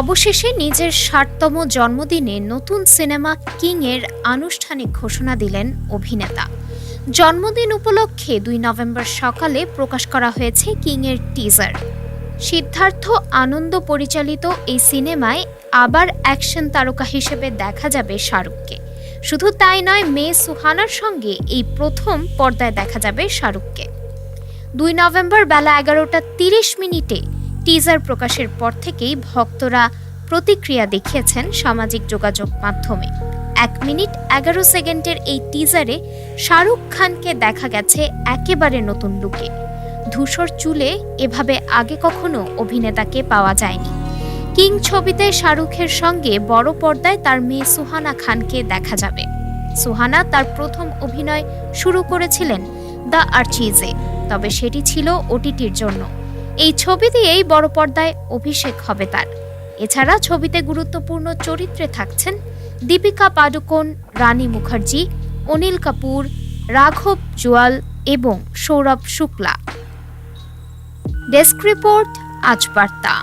অবশেষে নিজের ষাটতম জন্মদিনে নতুন সিনেমা কিং এর আনুষ্ঠানিক ঘোষণা দিলেন অভিনেতা। জন্মদিন উপলক্ষে দুই নভেম্বর সকালে প্রকাশ করা হয়েছে কিং এর টিজার। সিদ্ধার্থ আনন্দ পরিচালিত এই সিনেমায় আবার অ্যাকশন তারকা হিসেবে দেখা যাবে শাহরুখকে। শুধু তাই নয় মেয়ে সুহানার সঙ্গে এই প্রথম পর্দায় দেখা যাবে শাহরুখকে। দুই নভেম্বর বেলা এগারোটা তিরিশ মিনিটে টিজার প্রকাশের পর থেকেই ভক্তরা প্রতিক্রিয়া দেখিয়েছেন সামাজিক যোগাযোগ মাধ্যমে। এক মিনিট এগারো সেকেন্ডের এই টিজারে শাহরুখ খানকে দেখা গেছে একেবারে নতুন লুকে। ধূসর চুলে এভাবে আগে কখনো অভিনেতাকে পাওয়া যায়নি। কিং ছবিতে শাহরুখের সঙ্গে বড় পর্দায় তার মেয়ে সুহানা খানকে দেখা যাবে। সুহানা তার প্রথম অভিনয় শুরু করেছিলেন দ্য আর্চিজে, তবে সেটি ছিল ওটিটির জন্য। এই ছবি দিয়েই বড় পর্দায় অভিষেক হবে তার। এছাড়া ছবিতে গুরুত্বপূর্ণ চরিত্রে থাকছেন দীপিকা পাডুকোন, রানী মুখার্জি, অনিল কাপুর, রাঘব জুয়াল এবং সৌরভ শুক্লা। ডেস্ক রিপোর্ট, আজ বার্তা।